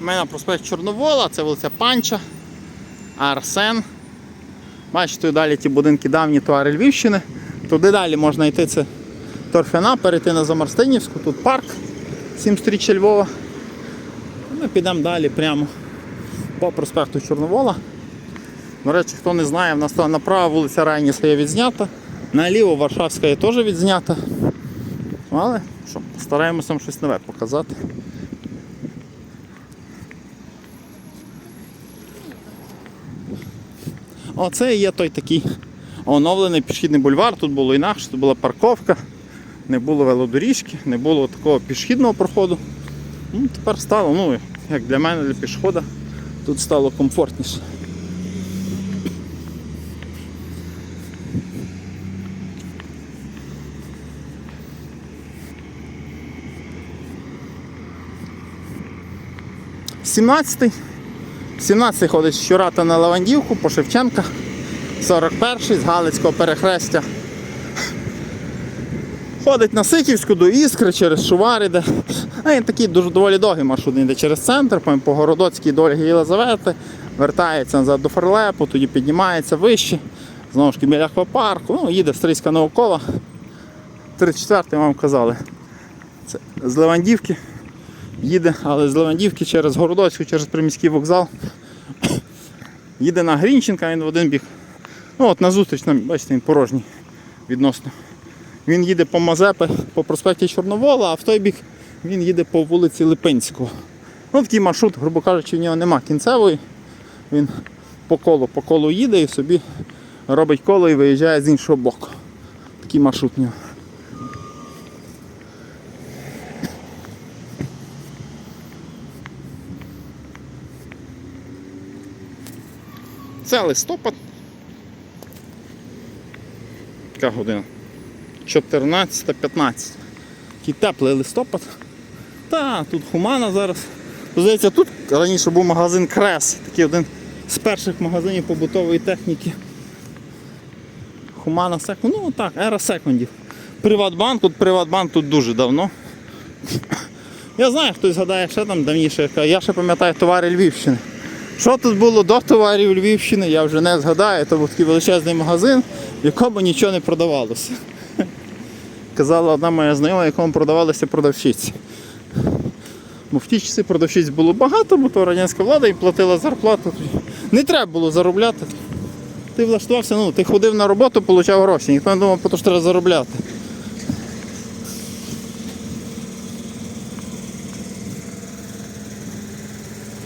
У мене проспект Чорновола, це вулиця Панча, Арсен. Бачите, далі ті будинки давні товари Львівщини. Туди далі можна йти це торфяна, перейти на Замарстинівську, тут парк, сім стріччя Львова. Ми підемо далі прямо по проспекту Чорновола. До речі, хто не знає, в нас там направо вулиця Райніса є відзнята, наліво Варшавська є теж відзнята. Але що, постараємося вам щось нове показати. Оце є той такий оновлений пішохідний бульвар. Тут було інакше, тут була парковка, не було велодоріжки, не було такого пішохідного проходу. Ну, тепер стало, ну, як для мене, для пішохода, тут стало комфортніше. Сімнадцятий. 17 ходить з Щурата на Лавандівку по Шевченка. 41-й з Галицького перехрестя. Ходить на Сихівську до Іскри через Шувар іде. А він такий дуже доволі довгий маршрут йде через центр, по Городоцькій до Ольги Єлизавети, вертається назад до Фарлепу, тоді піднімається вище. Знову ж таки біля аквапарку, ну, їде Стрийська наукова. 34-й вам казали. Це з Левандівки їде, але з Левандівки через Городоцьку, через приміський вокзал. Їде на Грінченка, він в один бік. Ну от на зустріч нам, бачите, він порожній відносно. Він їде по Мазепи, по проспекті Чорновола, а в той бік він їде по вулиці Липинського. Ну, такий маршрут, грубо кажучи, в нього нема кінцевої. Він по колу, по колу їде і собі робить коло і виїжджає з іншого боку. Такий маршрут в нього. Це листопад. Яка година? 14-15. Такий теплий листопад. Та, тут хумана зараз. Здається, тут раніше був магазин Крес, такий один з перших магазинів побутової техніки. Хумана секунд. Ну так, ера секундів. Приватбанк, тут Приватбанк тут дуже давно. Я знаю, хтось згадає ще там давніше, я ще пам'ятаю товари Львівщини. Що тут було до товарів Львівщини, я вже не згадаю. Це був такий величезний магазин, в якому нічого не продавалося. Казала одна моя знайома, в якому продавалися продавщиці. Бо в ті часи продавщиць було багато, бо то радянська влада їм платила зарплату. Не треба було заробляти. Ти влаштувався, ну, ти ходив на роботу, отримав гроші. Ніхто не думав, що треба заробляти.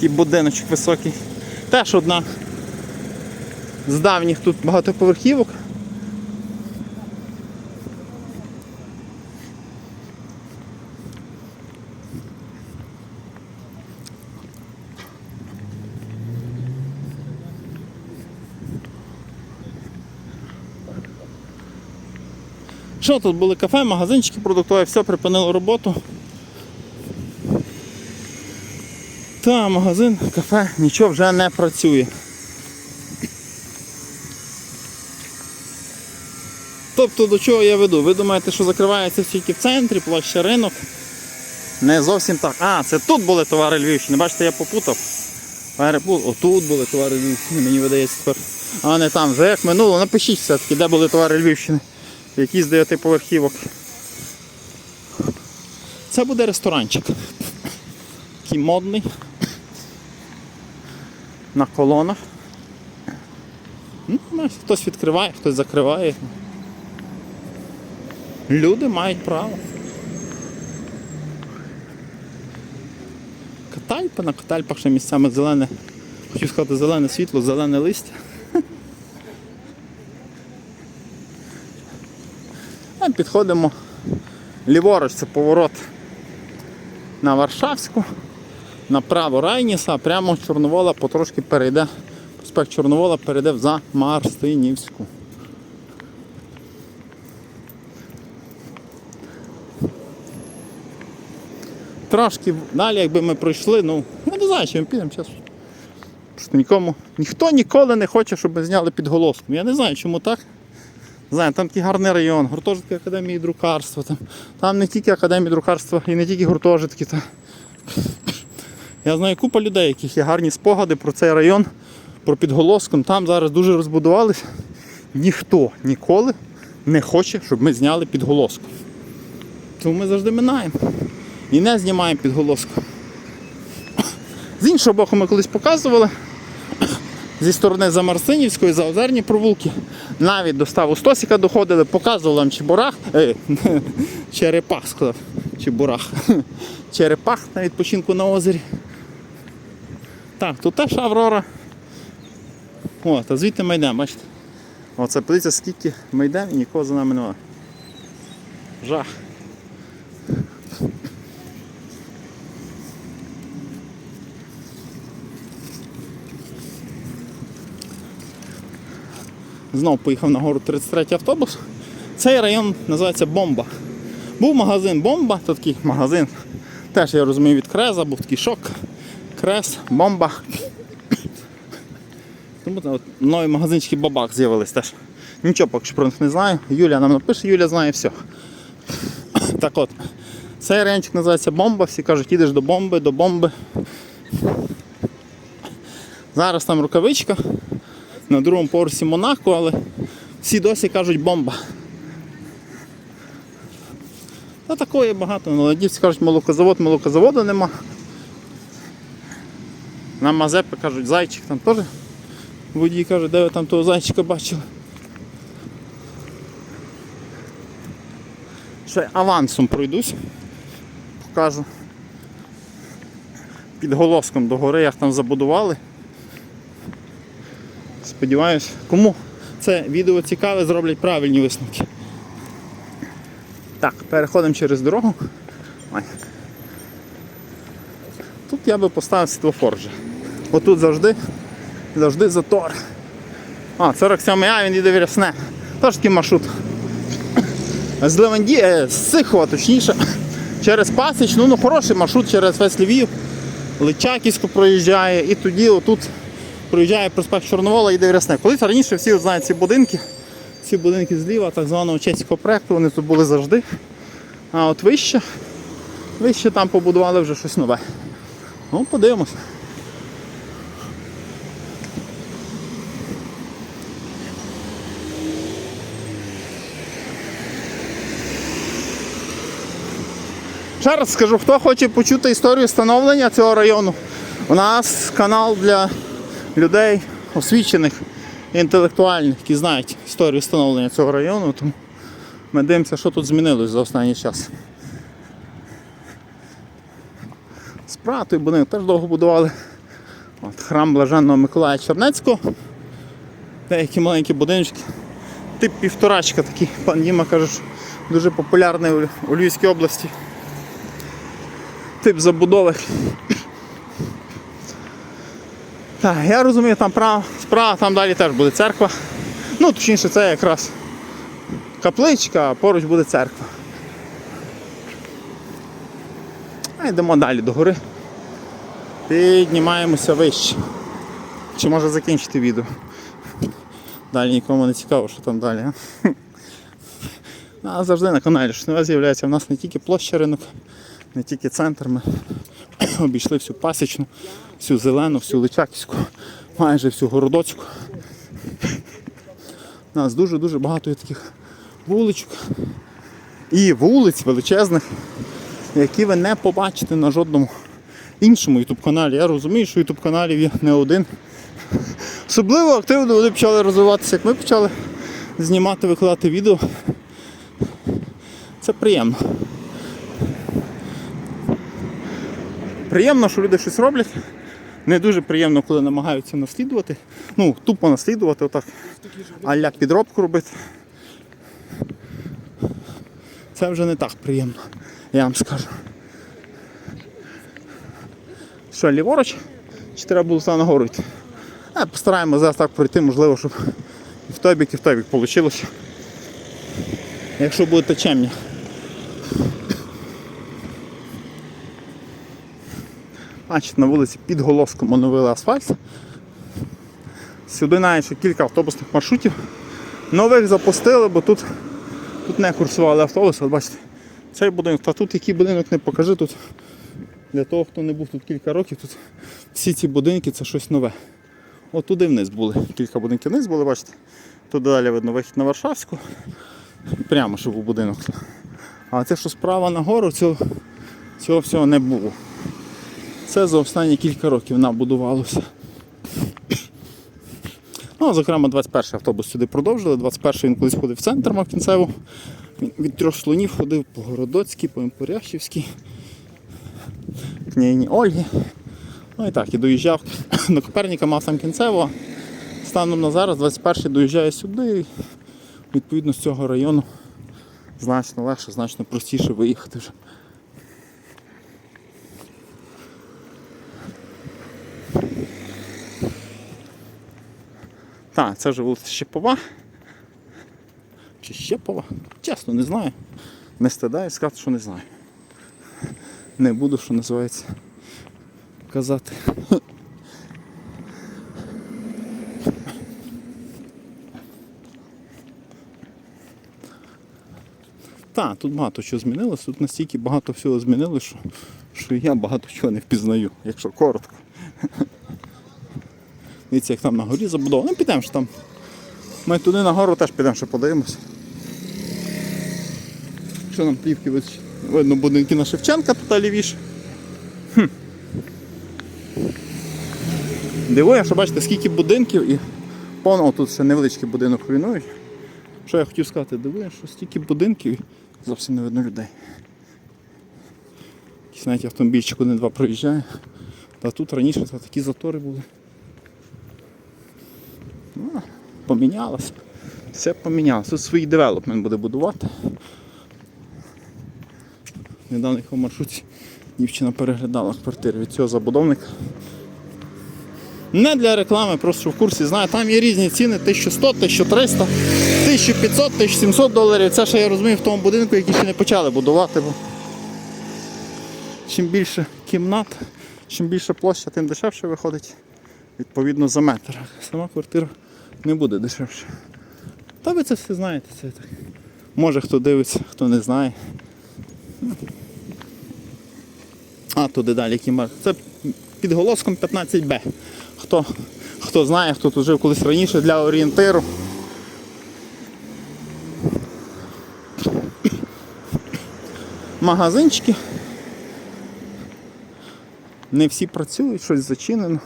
Такий будиночок високий. Теж одна з давніх тут багатоповерхівок. Що тут були кафе, магазинчики продуктові, все припинило роботу. Та магазин, кафе, нічого вже не працює. Тобто до чого я веду? Ви думаєте, що закривається тільки в центрі, площа ринок? Не зовсім так. А, це тут були товари Львівщини. Бачите, я попутав. Отут були товари Львівщини, мені видається тепер. А не там. Вже як минуло, напишіть все-таки, де були товари Львівщини. Які з дев'ятиповерхівок. Це буде ресторанчик. Такий модний. На колонах. Ну, хтось відкриває, хтось закриває. Люди мають право. Катальпа, на катальпах ще місцями зелене, хотів сказати зелене світло, зелене листя. А підходимо ліворуч, це поворот на Варшавську, направо Райніса, прямо Чорновола потрошки перейде, проспект Чорновола перейде в Замарстинівську. Трошки далі, якби ми пройшли, ну, я не знаю, чи ми підемо зараз. Просто нікому, ніхто ніколи не хоче, щоб ми зняли підголоску. Я не знаю, чому так. Знаю, там такий гарний район, гуртожитки академії друкарства. Там, там не тільки академії друкарства і не тільки гуртожитки. Та. Я знаю купа людей, яких є гарні спогади про цей район, про підголоском. Там зараз дуже розбудувалися. Ніхто ніколи не хоче, щоб ми зняли підголоску. Тому ми завжди минаємо. І не знімаємо підголоску. З іншого боку, ми колись показували зі сторони Замарсинівської, за озерні провулки, навіть до ставу Стосіка доходили, показували вам Чебурах, е, черепах сказав, Чебурах, черепах на відпочинку на озері. Так, тут теж Аврора. О, та звідти ми йдемо, бачите. Оце подивіться, скільки ми йдемо і нікого за нами немає. Жах. Знов поїхав на гору 33 автобус. Цей район називається Бомба. Був магазин Бомба, то такий магазин. Теж я розумію від Креза, був такий шок. Крес, бомба. Тому от нові магазинчики бабак з'явились теж. Нічого поки що про них не знаю. Юля нам напише, Юля знає все. Так от, цей райончик називається Бомба, всі кажуть, їдеш до бомби, до бомби. Зараз там рукавичка на другому поверсі Монако, але всі досі кажуть бомба. Та такої багато. Молодівці кажуть молокозавод, молокозаводу нема. На Мазепи кажуть зайчик, там теж водій каже, де ви там того зайчика бачили. Ще авансом пройдусь, покажу. Під голоском до гори, як там забудували. Сподіваюсь, кому це відео цікаве, зроблять правильні висновки. Так, переходимо через дорогу. Тут я би поставив світлофор вже. Отут завжди, завжди затор. А, 47 А, він їде в Рясне. Тож такий маршрут. З Леванді, е, з Сихова, точніше, через Пасічну, ну хороший маршрут через весь Львів, Личаківську проїжджає і тоді отут проїжджає проспект Чорновола і йде в Рясне. Колись раніше всі знають ці будинки. Ці будинки зліва так званого чеського проєкту, вони тут були завжди. А от вище, вище там побудували вже щось нове. Ну, подивимось. Ще раз скажу, хто хоче почути історію становлення цього району, у нас канал для людей освічених інтелектуальних, які знають історію становлення цього району, тому ми дивимося, що тут змінилось за останній час. Справа той будинок теж довго будували. От, храм Блаженного Миколая Чернецького. Деякі маленькі будиночки. Тип півторачка такий, пан Діма каже, що дуже популярний у Львівській області. Тип забудови. Так, я розумію, там права, справа, там далі теж буде церква. Ну, точніше, це якраз капличка, а поруч буде церква. А йдемо далі до гори. Піднімаємося вище. Чи може закінчити відео? Далі нікому не цікаво, що там далі. А, а завжди на каналі що нове з'являється. У нас не тільки площа ринок, не тільки центр. Ми обійшли всю пасічну, всю зелену, всю личаківську, майже всю городоцьку. У нас дуже-дуже багато є таких вуличок і вулиць величезних, які ви не побачите на жодному іншому ютуб каналі. Я розумію, що ютуб каналів є не один. Особливо активно вони почали розвиватися, як ми почали знімати, викладати відео. Це приємно. Приємно, що люди щось роблять. Не дуже приємно, коли намагаються наслідувати. Ну, тупо наслідувати, отак. А-ля підробку робити. Це вже не так приємно, я вам скажу. Що, ліворуч? Чи треба було саме нагору йти? А, постараємося зараз так пройти, можливо, щоб і в той бік, і в той бік вийшло. Якщо будете чемні. Бачите, на вулиці під голоском оновили асфальт. Сюди навіть ще кілька автобусних маршрутів. Нових запустили, бо тут, тут не курсували автобуси, от бачите. Цей будинок, та тут який будинок не покажи, тут Для того, хто не був тут кілька років, тут всі ці будинки це щось нове. От туди вниз були. Кілька будинків вниз були, бачите. Тут далі видно вихід на Варшавську. Прямо що був будинок. А це, що справа нагору, цього, цього всього не було. Це за останні кілька років набудувалося. Ну, зокрема, 21-й автобус сюди продовжили. 21-й він колись ходив в центр мав кінцево. Він від трьох слонів ходив по Городоцькій, по Імпорящівській, княгині Ольги. Ну і так, і доїжджав до Коперніка, мав сам кінцево. Станом на зараз 21-й доїжджає сюди. Відповідно, з цього району значно легше, значно простіше виїхати вже. Так, це вже вулиця Щепова. Чи Щепова? Чесно, не знаю. Не стидаю сказати, що не знаю. Не буду, що називається, казати. Так, тут багато чого змінилось, тут настільки багато всього змінилось, що, що я багато чого не впізнаю, якщо коротко. Дивіться, як там на горі забудовано. Ну підемо ж там. Ми туди на гору теж підемо ще подивимось. Що нам плівки вистачить? Видно будинки на Шевченка тут лівіше. Хм. Дивує, що бачите, скільки будинків і повно тут ще невеличкий будинок руйнують. Що я хотів сказати, дивує, що стільки будинків і зовсім не видно людей. Якийсь навіть автомобільчик один-два проїжджає. Та тут раніше та такі затори були. Ну, помінялося. Все помінялося. Тут свій девелопмент буде будувати. Недавно їх у маршруті дівчина переглядала квартири від цього забудовника. Не для реклами, просто в курсі знаю, там є різні ціни 1100, 1300, 1500, 1700 доларів. Це ще я розумію в тому будинку, який ще не почали будувати. Бо чим більше кімнат, чим більше площа, тим дешевше виходить відповідно за метр. Сама квартира не буде дешевше. Та ви це все знаєте. Це так. Може хто дивиться, хто не знає. А, туди далі кімар. Це під голоском 15Б. Хто, хто знає, хто тут жив колись раніше для орієнтиру. Магазинчики. Не всі працюють, щось зачинено.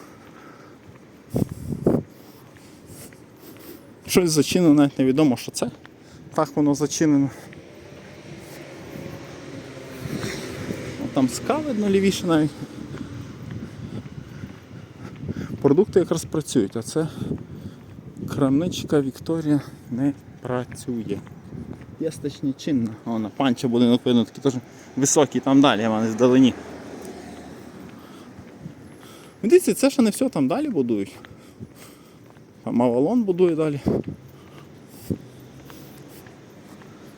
Щось зачинено, навіть невідомо, що це. Так воно зачинено. Там ска видно лівіше навіть. Продукти якраз працюють, а це крамничка Вікторія не працює. Є чинна. О, на панча будинок видно, такий теж високий, там далі, а не здалені. Дивіться, це ще не все, там далі будують. Там Авалон будує далі.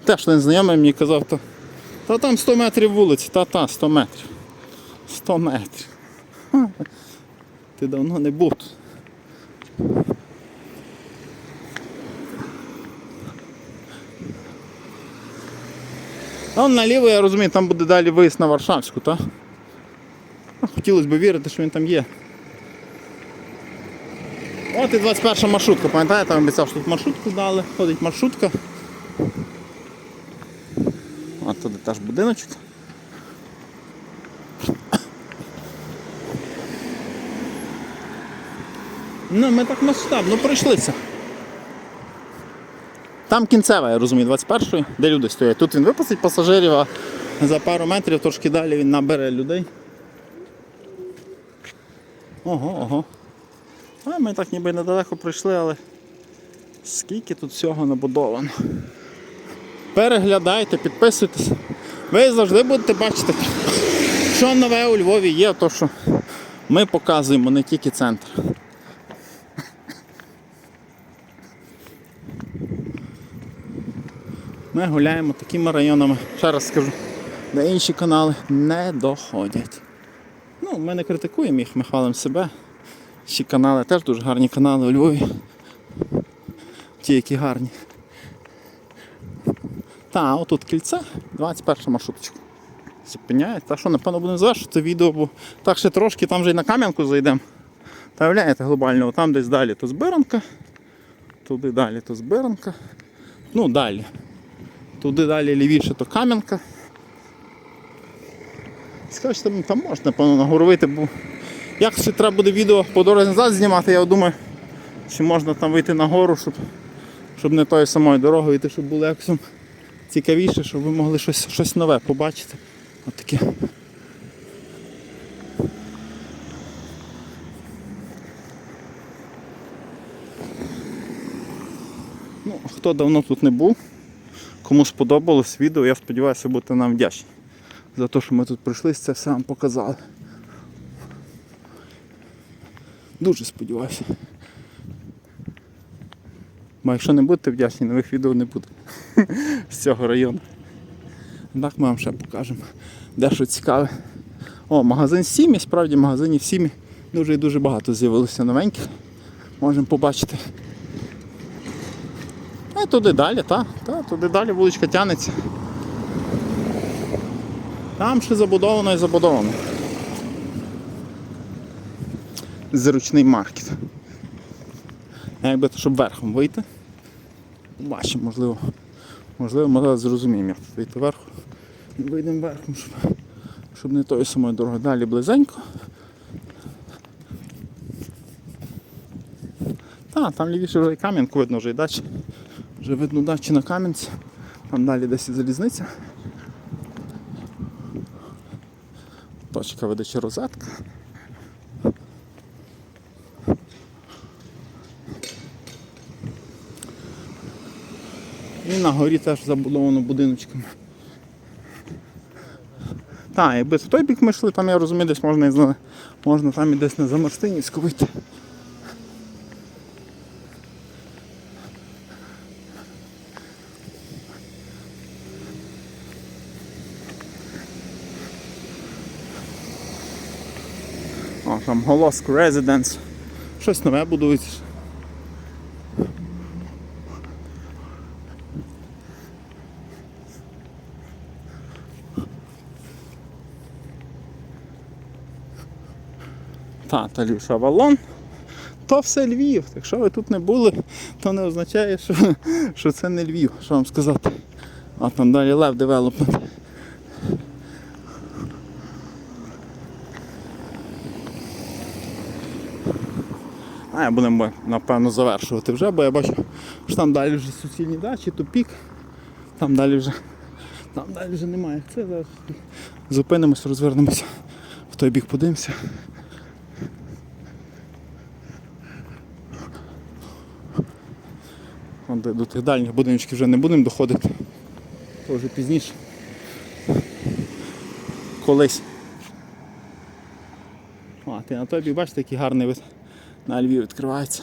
Теж один знайомий мені казав, то, та там 100 метрів вулиці, та-та, 100 метрів. 100 метрів. Ха, Ти давно не був тут. А наліво, я розумію, там буде далі виїзд на Варшавську, так? Хотілося б вірити, що він там є. От і 21 маршрутка, пам'ятаєте, я обіцяв, що тут маршрутку дали, ходить маршрутка. От туди теж будиночок. Ну, ми так масштабно пройшлися. Там кінцева, я розумію, 21-ї, де люди стоять. Тут він випустить пасажирів, а за пару метрів трошки далі він набере людей. Ого, ого. А ми так ніби недалеко прийшли, але скільки тут всього набудовано. Переглядайте, підписуйтесь. Ви завжди будете бачити, що нове у Львові є, то що ми показуємо не тільки центр. Ми гуляємо такими районами, ще раз скажу, де інші канали не доходять. Ну, ми не критикуємо їх, ми хвалимо себе. Ще канали теж дуже гарні канали у Львові. Ті, які гарні. Та, отут кільце, 21 маршруточка. Зупиняють. Та що, напевно, будемо завершити відео, бо так ще трошки, там вже й на кам'янку зайдемо. Та являєте глобально, там десь далі то збиранка, туди далі то збиранка. Ну, далі. Туди далі лівіше то кам'янка. Скажете, ну, там можна, напевно, нагорвити, бо як ще треба буде відео по дорозі назад знімати, я думаю, чи можна там вийти на гору, щоб, щоб не тою самою дорогою йти, щоб було якось цікавіше, щоб ви могли щось, щось нове побачити. От таке. Ну, хто давно тут не був, кому сподобалось відео, я сподіваюся, будете нам вдячні за те, що ми тут прийшли, це все вам показали. Дуже сподіваюся. Бо якщо не будете вдячні, нових відео не буде з цього району. Так ми вам ще покажемо. Дещо цікаве. О, магазин Сімі, справді магазинів Сімі дуже і дуже багато з'явилося новеньких. Можемо побачити. А туди далі, так, та, туди далі вуличка тянеться. Там ще забудовано і забудовано. Зручний маркет. А якби то, щоб верхом вийти. Бачимо, можливо. Можливо, ми зараз зрозуміємо, як вийти вверху. Вийдемо верхом, щоб, щоб не тою самою дорогою. Далі близенько. Так, там лівіше вже і кам'янку видно, вже і дачі. Вже видно дачі на кам'янці. Там далі десь і залізниця. Точка видачі розетка. І на горі теж забудовано будиночками. Так, якби в той бік ми йшли, там я розумію, десь можна можна там і десь на Замарстинівську вийти. Там Голоск Residence. Щось нове будується. Та, та Львів Авалон. То все Львів. Якщо ви тут не були, то не означає, що, що це не Львів. Що вам сказати? А там далі Лев Девелопмент. А я будемо напевно завершувати вже, бо я бачу, що там далі вже суцільні дачі, тупік. Там далі вже там далі вже немає. Це зараз зупинимося, розвернемося, в той бік подивимося. До, тих дальніх будиночків вже не будемо доходити. То вже пізніше. Колись. А, ти на той бік бачите, який гарний вид на Львів відкривається.